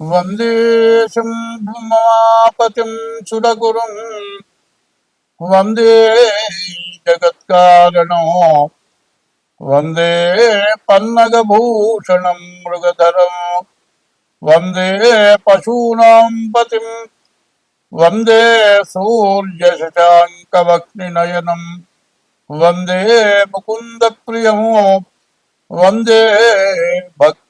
వందే శంభుమాపతిం సురగురుం వందే జగత్కారణో. వందే పన్నగభూషణం మృగధరం. వందే పశూనాం పతిం. వందే సూర్యశశాంకవక్నినయనం. వందే ముకుంద ముకుందప్రియం వందే భక్తి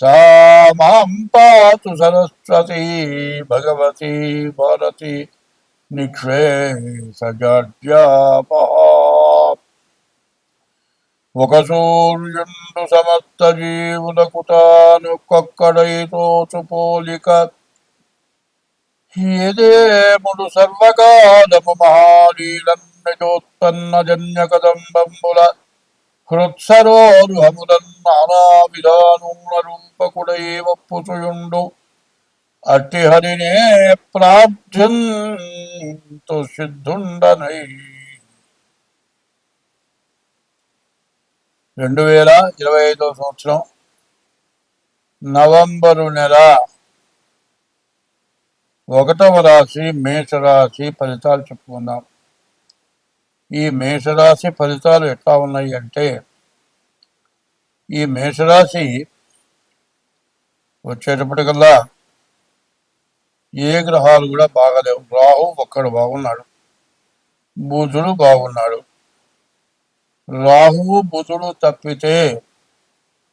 सा मां पातु सरस्वती भगवती भारती నిక్షేసజాడ్యాపహ ఒక సూర్యుండు సమస్త జీవులకు తాను కొక్కడైతోచు పోలిక ఏదేముడు సర్వకాలము మహాలీలన్నజోత్పన్న జన్య కదంబంబుల హృత్సరోరుహములన్ నానా విధానుల అట్టి హరినే ప్రార్థంతు సిద్ధుండనై. రెండు వేల ఇరవై ఐదో సంవత్సరం నవంబరు నెల ఒకటవ రాశి మేషరాశి ఫలితాలు చెప్పుకుందాం. ఈ మేషరాశి ఫలితాలు ఎట్లా ఉన్నాయి అంటే ఈ మేషరాశి వచ్చేటప్పటికల్లా ఏ గ్రహాలు కూడా బాగలేవు. రాహు ఒక్కడు బాగున్నాడు. బుధుడు బాగున్నాడు. రాహువు బుధుడు తప్పితే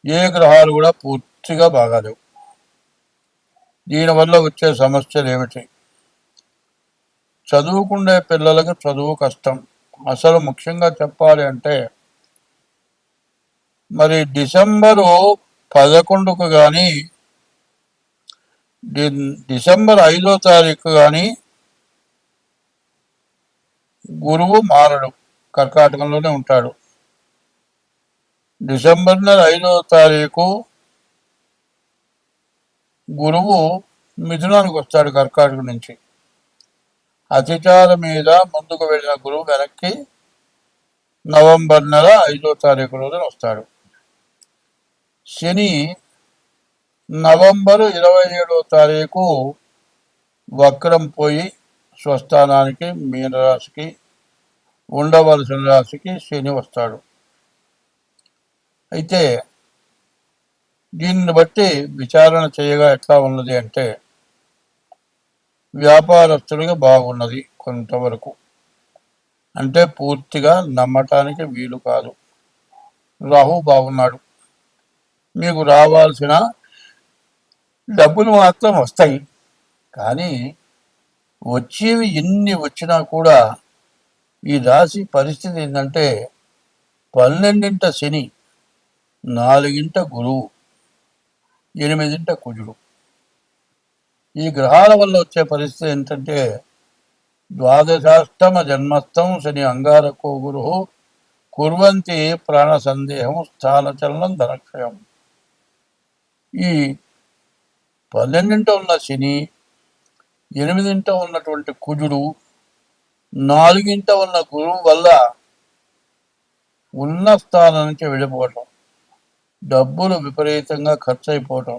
ఏ గ్రహాలు కూడా పూర్తిగా బాగాలేవు. దీనివల్ల వచ్చే సమస్యలు ఏమిటి? చదువుకుండే పిల్లలకు చదువు కష్టం. అసలు ముఖ్యంగా చెప్పాలి అంటే మరి డిసెంబరు పదకొండుకు కానీ డి- డిసెంబర్ ఐదో తారీఖు కానీ గురువు మారడు కర్కాటకంలోనే ఉంటాడు. డిసెంబర్ నెల ఐదో తారీఖు గురువు మిథునానికి వస్తాడు కర్కాటకం నుంచి. అతిచార మీద ముందుకు వెళ్ళిన గురువు వెనక్కి నవంబర్ నెల ఐదో తారీఖు రోజున వస్తాడు. శని నవంబరు ఇరవై ఏడో తారీఖు వక్రం పోయి స్వస్థానానికి మీనరాశికి ఉండవలసిన రాశికి శని వస్తాడు. అయితే దీన్ని బట్టి విచారణ చేయగా ఎట్లా ఉన్నది అంటే వ్యాపారస్తులుగా బాగున్నది కొంతవరకు. అంటే పూర్తిగా నమ్మటానికి వీలు కాదు. రాహు బాగున్నాడు. మీకు రావాల్సిన డబ్బులు మాత్రం వస్తాయి. కానీ వచ్చేవి ఎన్ని వచ్చినా కూడా ఈ రాశి పరిస్థితి ఏంటంటే పన్నెండింట శని నాలుగింట గురువు ఎనిమిదింట కుజుడు. ఈ గ్రహాల వల్ల వచ్చే పరిస్థితి ఏంటంటే ద్వాదశాష్టమ జన్మస్థం శని అంగారకో గురు కుర్వంతి ప్రాణ సందేహం స్థానచలనం ధనక్షయం. ఈ పన్నెండింట ఉన్న శని ఎనిమిదింట ఉన్నటువంటి కుజుడు నాలుగింట ఉన్న గురువు వల్ల ఉన్న స్థానం నుంచి వెళ్ళిపోవటం డబ్బులు విపరీతంగా ఖర్చు అయిపోవటం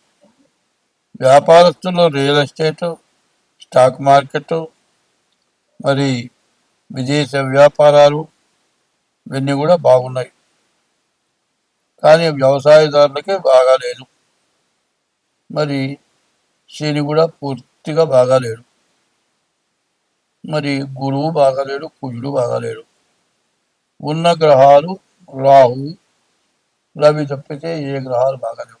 వ్యాపారస్తులు రియల్ ఎస్టేటు స్టాక్ మార్కెట్ మరి విదేశ వ్యాపారాలు ఇవన్నీ కూడా బాగున్నాయి. కానీ వ్యవసాయదారులకి బాగాలేదు మరి శని కూడా పూర్తిగా బాగాలేడు మరి గురువు బాగాలేడు కుజుడు బాగాలేడు ఉన్న గ్రహాలు రాహు రవి తప్పితే ఏ గ్రహాలు బాగాలేవు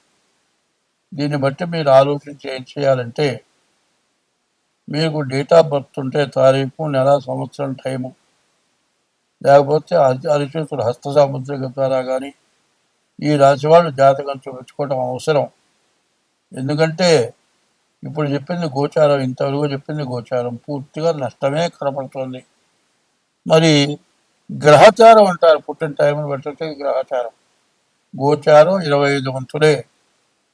దీన్ని బట్టి మీరు ఆలోచించి ఏం చేయాలంటే మీకు డేట్ ఆఫ్ బర్త్ ఉంటే తారీఖు నెల సంవత్సరం టైము. లేకపోతే అరి అరిచేతుడు హస్త సాముద్రిక ద్వారా కానీ ఈ రాశి వాళ్ళు జాతకం చూపించుకోవడం అవసరం. ఎందుకంటే ఇప్పుడు చెప్పింది గోచారం ఇంతవరకు చెప్పింది గోచారం. పూర్తిగా నష్టమే కనపడుతుంది. మరి గ్రహచారం అంటారు. పుట్టిన టైంను బట్టి గ్రహచారం. గోచారం ఇరవై ఐదు వంతులే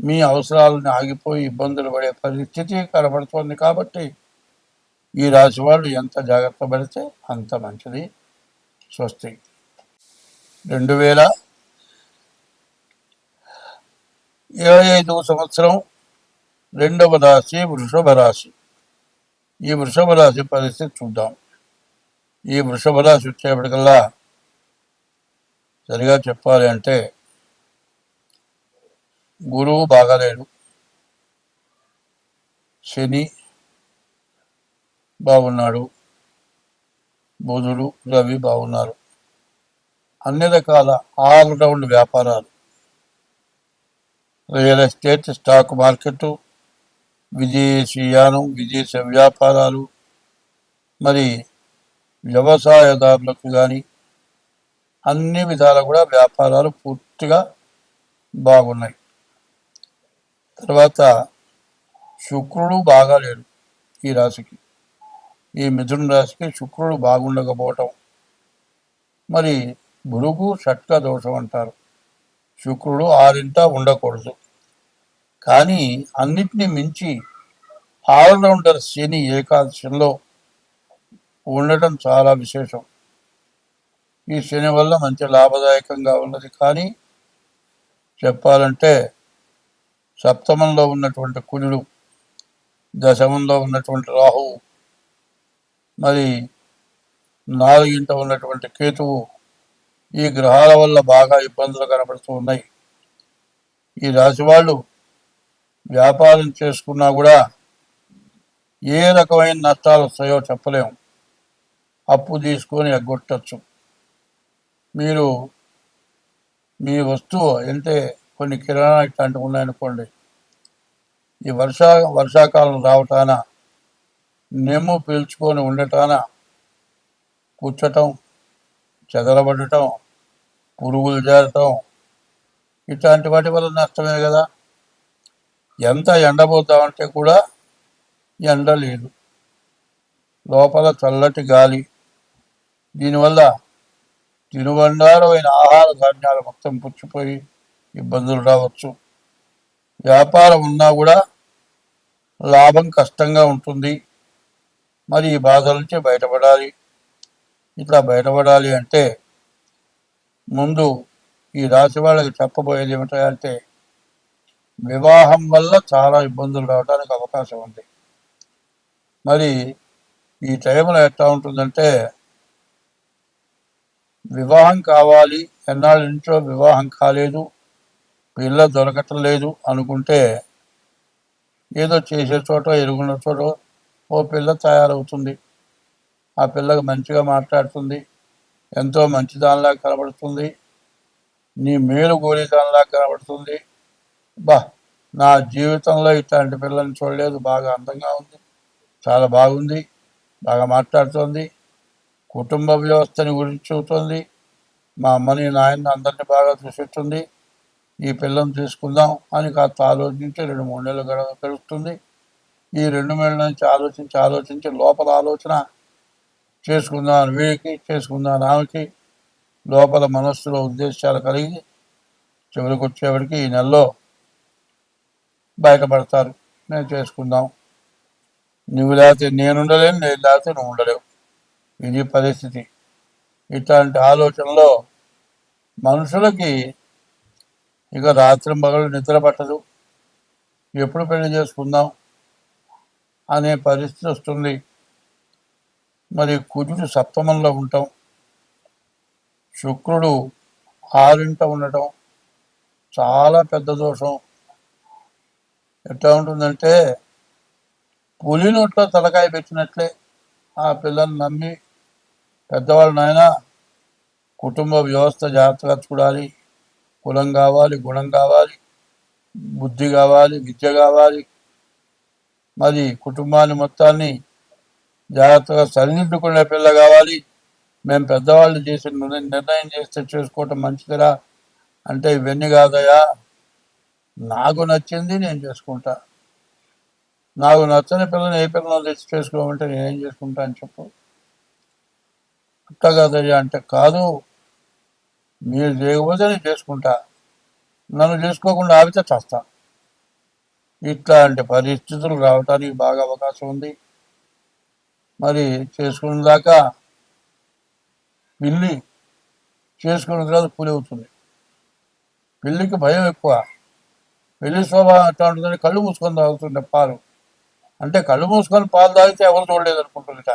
మీ అవసరాలను ఆగిపోయి ఇబ్బందులు పడే పరిస్థితి కనబడుతోంది కాబట్టి ఈ రాశి వాళ్ళు ఎంత జాగ్రత్త పడితే అంత మంచిది. స్వస్తి. రెండు వేల ఇరవై ఐదవ సంవత్సరం రెండవ రాశి వృషభ రాశి. ఈ వృషభ రాశి పరిస్థితి చూద్దాం. ఈ వృషభ రాశి వచ్చేప్పటికల్లా సరిగా చెప్పాలి అంటే గురువు బాగాలేడు. శని బాగున్నాడు. బుధుడు రవి బాగున్నారు. అన్ని రకాల ఆల్రౌండ్ వ్యాపారాలు. రియల్ ఎస్టేట్ స్టాక్ మార్కెట్ విదేశీయానం విదేశ వ్యాపారాలు మరి వ్యవసాయదారులకు కానీ అన్ని విధాలు కూడా వ్యాపారాలు పూర్తిగా బాగున్నాయి. తర్వాత శుక్రుడు బాగాలేడు ఈ రాశికి. ఈ మిథున రాశికి శుక్రుడు బాగుండకపోవటం. మరి గురువు షట్క దోషం అంటారు. శుక్రుడు ఆరింట ఉండకూడదు. కానీ అన్నిటినీ మించి ఆల్రౌండర్ శని ఏకాదశంలో ఉండటం చాలా విశేషం. ఈ శని వల్ల మంచి లాభదాయకంగా ఉన్నది. కానీ చెప్పాలంటే సప్తమంలో ఉన్నటువంటి కుజుడు దశమంలో ఉన్నటువంటి రాహువు మరి నాలుగింట ఉన్నటువంటి కేతువు ఈ గ్రహాల వల్ల బాగా ఇబ్బందులు కనబడుతూ ఉన్నాయి. ఈ రాశి వాళ్ళు వ్యాపారం చేసుకున్నా కూడా ఏ రకమైన నష్టాలు వస్తాయో చెప్పలేము అప్పు తీసుకొని ఎగ్గొట్టచ్చు. మీరు మీ వస్తువు అంటే కొన్ని కిరాణా ఇట్లాంటివి ఉన్నాయనుకోండి ఈ వర్షా వర్షాకాలం రావటాన నెమ్ము పీల్చుకొని ఉండటాన కూర్చటం చెదరబడటం పురుగులు చేరటం ఇట్లాంటి వాటి వల్ల నష్టమే కదా. ఎంత ఎండబోద్దామంటే కూడా ఎండ లేదు. లోపల చల్లటి గాలి. దీనివల్ల తినుబండారమైన ఆహార ధాన్యాలు మొత్తం పుచ్చిపోయి ఇబ్బందులు రావచ్చు. వ్యాపారం ఉన్నా కూడా లాభం కష్టంగా ఉంటుంది. మరి ఈ బాధల నుంచి బయటపడాలి. ఇట్లా బయటపడాలి అంటే ముందు ఈ రాశి వాళ్ళకి చెప్పబోయేది ఏమిటంటే వివాహం వల్ల చాలా ఇబ్బందులు రావడానికి అవకాశం ఉంది. మరి ఈ టైంలో ఎట్లా ఉంటుందంటే వివాహం కావాలి. ఎన్నాళ్ళ నుంచో వివాహం కాలేదు. పిల్ల దొరకటం లేదు అనుకుంటే ఏదో చేసే చోట ఎరుగున్న చోట ఓ పిల్ల తయారవుతుంది. ఆ పిల్లకు మంచిగా మాట్లాడుతుంది. ఎంతో మంచి దానిలా కనబడుతుంది. నీ మేలు గోరేదానిలా కనబడుతుంది. బా నా జీవితంలో ఇట్లాంటి పిల్లని చూడలేదు. బాగా అందంగా ఉంది. చాలా బాగుంది. బాగా మాట్లాడుతోంది. కుటుంబ వ్యవస్థని గురించి చూస్తుంది మా అమ్మని నాయన్ని అందరినీ బాగా చూసిస్తుంది ఈ పిల్లని తీసుకుందాం అని కాస్త ఆలోచించి రెండు మూడు నెలలు గడవ గడుస్తుంది. ఈ రెండు నెలల నుంచి ఆలోచించి ఆలోచించి లోపల ఆలోచన చేసుకుందాం వీడికి చేసుకుందాం ఆమెకి లోపల మనస్సులో ఉద్దేశాలు కలిగి చివరికి వచ్చేవాడికి ఈ నెలలో బయటపడతారు. నేను చేసుకుందాం. నువ్వు లేకపోతే నేను ఉండలేను నేను లేకపోతే నువ్వు ఉండలేవు. ఇది పరిస్థితి. ఇట్లాంటి ఆలోచనలో మనుషులకి ఇక రాత్రి మగలు నిద్ర పట్టదు. ఎప్పుడు పెళ్ళి చేసుకుందాం అనే పరిస్థితి వస్తుంది. మరి కుజుడు సప్తమంలో ఉంటాం. శుక్రుడు ఆరింట ఉండటం చాలా పెద్ద దోషం. ఎట్లా ఉంటుందంటే పులి నోట్లో తలకాయ పెట్టినట్లే ఆ పిల్లల్ని నమ్మి పెద్దవాళ్ళు నాయన కుటుంబ వ్యవస్థ జాగ్రత్తగా చూడాలి. కులం కావాలి గుణం కావాలి బుద్ధి కావాలి విద్య కావాలి. మరి కుటుంబాన్ని మొత్తాన్ని జాగ్రత్తగా సరిదిద్దుకునే పిల్ల కావాలి. మేము పెద్దవాళ్ళు చేసిన నిర్ణయం చేస్తే చేసుకోవటం మంచిదిరా. అంటే ఇవన్నీ కాదయా నాకు నచ్చింది నేను చేసుకుంటా. నాకు నచ్చని పిల్లని ఏ పిల్లని తెచ్చి చేసుకోమంటే నేనేం చేసుకుంటా అని చెప్పు. అట్లా కాదయ్యా అంటే కాదు. మీరు చేయకపోతే నేను చేసుకుంటా. నన్ను చేసుకోకుండా ఆపితే చస్తా. ఇట్లాంటి పరిస్థితులు రావటానికి బాగా అవకాశం ఉంది. మరి చేసుకున్న దాకా పిల్లి చేసుకున్న తర్వాత పులి అవుతుంది పిల్లికి భయం ఎక్కువ. పెళ్ళి స్వభావం ఎట్లా ఉంటుందని కళ్ళు మూసుకొని తాగుతుండే పాలు. అంటే కళ్ళు మూసుకొని పాలు తాగితే ఎవరు చూడలేదు అనుకుంటుందిట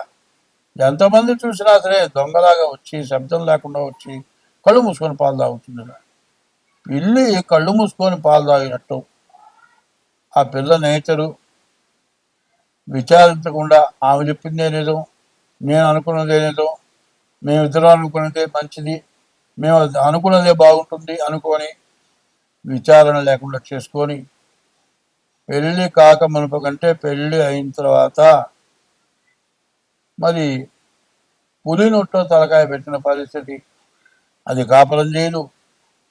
ఎంతమంది చూసినా సరే దొంగలాగా వచ్చి శబ్దం లేకుండా వచ్చి కళ్ళు మూసుకొని పాలు తాగుతుంది పిల్లి కళ్ళు మూసుకొని పాలు తాగినట్టు. ఆ పిల్ల నేచరు. విచారించకుండా ఆమె చెప్పిందే నిజం నేను అనుకున్నదే నిజం మేమిద్దరం అనుకున్నదే మంచిది. మేము అనుకున్నదే బాగుంటుంది అనుకొని విచారణ లేకుండా చేసుకొని పెళ్ళి కాక మునుపు కంటే పెళ్ళి అయిన తర్వాత మరి పులి నొట్టో తలకాయ పెట్టిన పరిస్థితి అది కాపురం చేయదు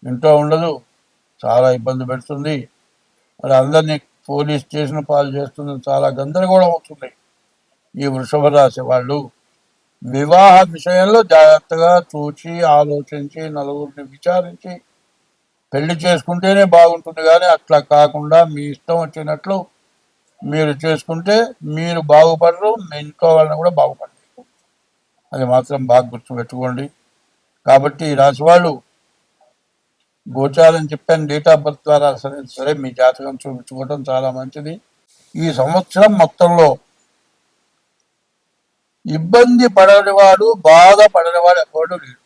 ఇంట్లో ఉండదు. చాలా ఇబ్బంది పెడుతుంది. మరి అందరినీ పోలీస్ స్టేషన్ పాలు చేస్తుంది చాలా గందరగోళం అవుతుంది. ఈ వృషభ రాశి వాళ్ళు వివాహ విషయంలో జాగ్రత్తగా చూచి ఆలోచించి నలుగురిని విచారించి పెళ్ళి చేసుకుంటేనే బాగుంటుంది కానీ అట్లా కాకుండా మీ ఇష్టం వచ్చినట్లు మీరు చేసుకుంటే మీరు బాగుపడరు. మీ ఇంట్లో వాళ్ళని కూడా బాగుపడరు. అది మాత్రం బాగా గుర్తుపెట్టుకోండి. కాబట్టి ఈ రాశి వాళ్ళు గోచారం చెప్పాను డేట్ ఆఫ్ బర్త్ ద్వారా సరే సరే మీ జాతకం చూపించుకోవడం చాలా మంచిది. ఈ సంవత్సరం మొత్తంలో ఇబ్బంది పడనివాడు బాధ పడనివాడు ఎవడు లేడు.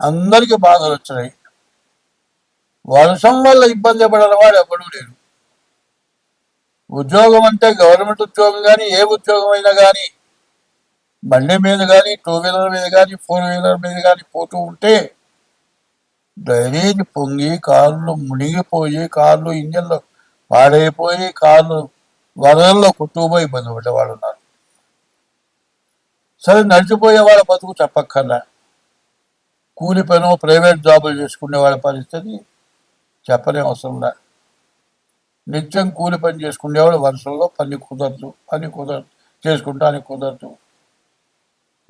అందరికీ బాధలు వచ్చినాయి. వర్షం వల్ల ఇబ్బంది పడనివాడు ఎవడు లేడు. ఉద్యోగం అంటే గవర్నమెంట్ ఉద్యోగం కానీ ఏ ఉద్యోగం అయినా కానీ బండి మీద కానీ టూ వీలర్ మీద కానీ ఫోర్ వీలర్ మీద కానీ పోతూ ఉంటే డ్రైనేజ్ పొంగి కార్లు మునిగిపోయి కార్లు ఇంజన్లు పాడైపోయి కార్లు వరదల్లో కొట్టుకుపోయి ఇబ్బంది పడ్డవాళ్ళు ఉన్నారు. సరే నడిచిపోయే వాళ్ళ బతుకు చెప్పక్కర్లా కూలి పని ప్రైవేట్ జాబులు చేసుకునే వాళ్ళ పరిస్థితి చెప్పనే అవసరంలా నిత్యం కూలి పని చేసుకునేవాడు వరుసల్లో పని కుదరదు పని కుదరదు చేసుకుంటానికి కుదరదు.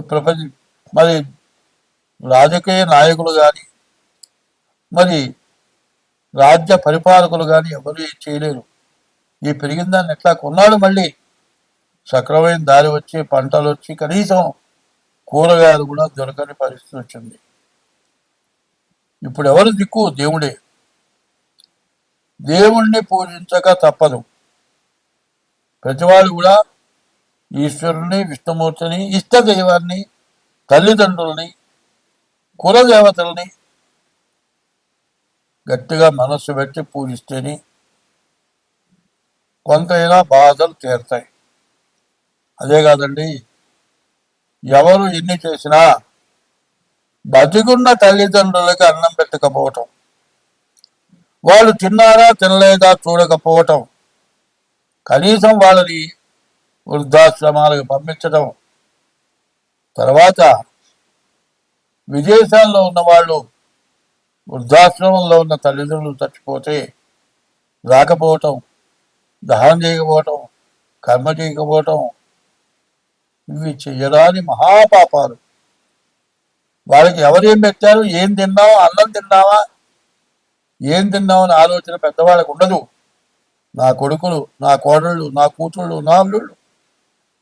ప్రపంచ మరి రాజకీయ నాయకులు కానీ మరి రాజ్య పరిపాలకులు కానీ ఎవరు ఏం చేయలేరు. ఈ పెరిగిన దాన్ని ఎట్లా కొన్నాడు మళ్ళీ? సక్రమైన దారి వచ్చి పంటలు వచ్చి కనీసం కూరగాయలు కూడా దొరకని పరిస్థితి వచ్చింది. ఇప్పుడు ఎవరు దిక్కు? దేవుడే. దేవుణ్ణి పూజించక తప్పదు. ప్రతివాళ్ళు కూడా ఈశ్వరుని విష్ణుమూర్తిని ఇష్ట దైవాన్ని తల్లిదండ్రుల్ని కులదేవతల్ని గట్టిగా మనస్సు పెట్టి పూజిస్తేనే కొంతైనా బాధలు తీరుతాయి. అదే కాదండి ఎవరు ఎన్ని చేసినా బతికున్న తల్లిదండ్రులకి అన్నం పెట్టకపోవటం వాళ్ళు తిన్నారా తినలేదా చూడకపోవటం కనీసం వాళ్ళని వృద్ధాశ్రమాలకు పంపించడం తర్వాత విదేశాల్లో ఉన్న వాళ్ళు వృద్ధాశ్రమంలో ఉన్న తల్లిదండ్రులు చచ్చిపోతే రాకపోవటం దహనం చేయకపోవటం కర్మ చేయకపోవటం ఇవి చెయ్యరాని మహాపాపాలు. వాళ్ళకి ఎవరేం పెట్టారు? ఏం తిన్నావా? అన్నం తిన్నావా? ఏం తిన్నామని ఆలోచన పెద్దవాళ్ళకు ఉండదు. నా కొడుకులు నా కోడళ్ళు నా కూతుళ్ళు నా అల్లుళ్ళు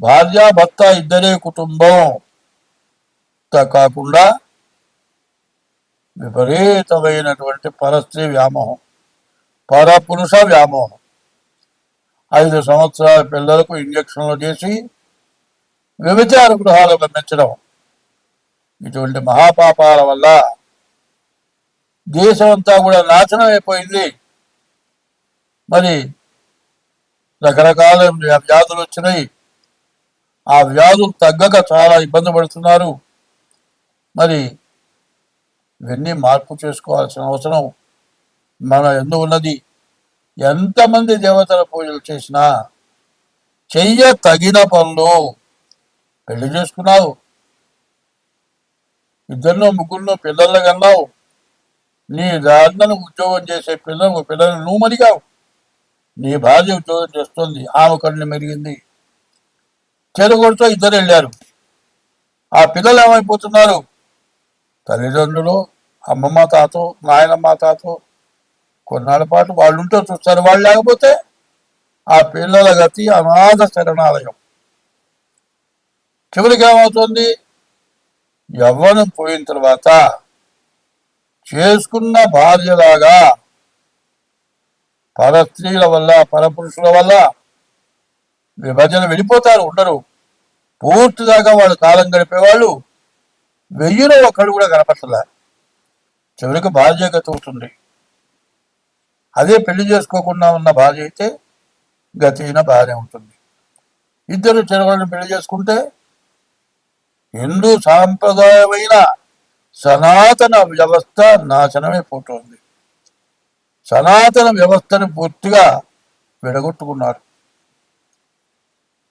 భార్య భర్త ఇద్దరే కుటుంబం. కాకుండా విపరీతమైనటువంటి పరస్త్రీ వ్యామోహం పరపురుష వ్యామోహం. ఐదు సంవత్సరాల పిల్లలకు ఇంజక్షన్లు చేసి వ్యభిచార గృహాలు పంపించడం ఇటువంటి మహాపాపాల వల్ల దేశం అంతా కూడా నాశనం అయిపోయింది. మరి రకరకాల వ్యాధులు వచ్చినాయి. ఆ వ్యాధులు తగ్గక చాలా ఇబ్బంది పడుతున్నారు. మరి ఇవన్నీ మార్పు చేసుకోవాల్సిన అవసరం మన ఎందు ఉన్నది. ఎంతమంది దేవతల పూజలు చేసినా చెయ్య తగిన పనులు పెళ్ళి చేసుకున్నావు. ఇద్దరినో ముగ్గురులో పిల్లలు కన్నావు. నీ దాంట్లో ఉద్యోగం చేసే పిల్లలు పిల్లలు నువ్వు మరిగావు. నీ భార్య ఉద్యోగం చేస్తుంది. ఆమె కళ్ళు మెరిగింది. చెరుగుడితో ఇద్దరు వెళ్ళారు. ఆ పిల్లలు ఏమైపోతున్నారు? తల్లిదండ్రులు అమ్మమ్మ తాతో నాయనమ్మ తాతో కొన్నాళ్ళ పాటు వాళ్ళు ఉంటే చూస్తారు. వాళ్ళు లేకపోతే ఆ పిల్లల గతి అనాథ శరణాలయం. చివరికి ఏమవుతుంది? యవ్వనం పోయిన తర్వాత చేసుకున్న భార్యలాగా పరస్త్రీల వల్ల పరపురుషుల వల్ల విభజన వెళ్ళిపోతారు ఉండరు. పూర్తిదాకా వాళ్ళు కాలం గడిపేవాళ్ళు వెయ్యిలో ఒక్కడు కూడా కనపట్టలే చివరికి భార్య గతి అవుతుంది అదే పెళ్ళి చేసుకోకుండా ఉన్న భార్య అయితే గతి భార్య ఉంటుంది. ఇద్దరు చెరవలను పెళ్ళి చేసుకుంటే హిందూ సాంప్రదాయమైన సనాతన వ్యవస్థ నాశనమే పోతుంది. సనాతన వ్యవస్థను పూర్తిగా విడగొట్టుకున్నారు.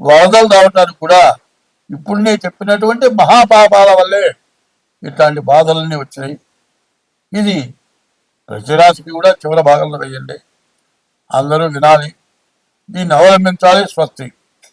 వరదలు రావటానికి కూడా ఇప్పుడు నేను చెప్పినటువంటి మహాపాపాల వల్లే ఇట్లాంటి బాధలన్నీ వచ్చినాయి. ఇది ప్రతిరాశికి కూడా చివరి భాగంలో వేయండి. అందరూ వినాలి. దీన్ని అవలంబించాలి. స్వస్తి.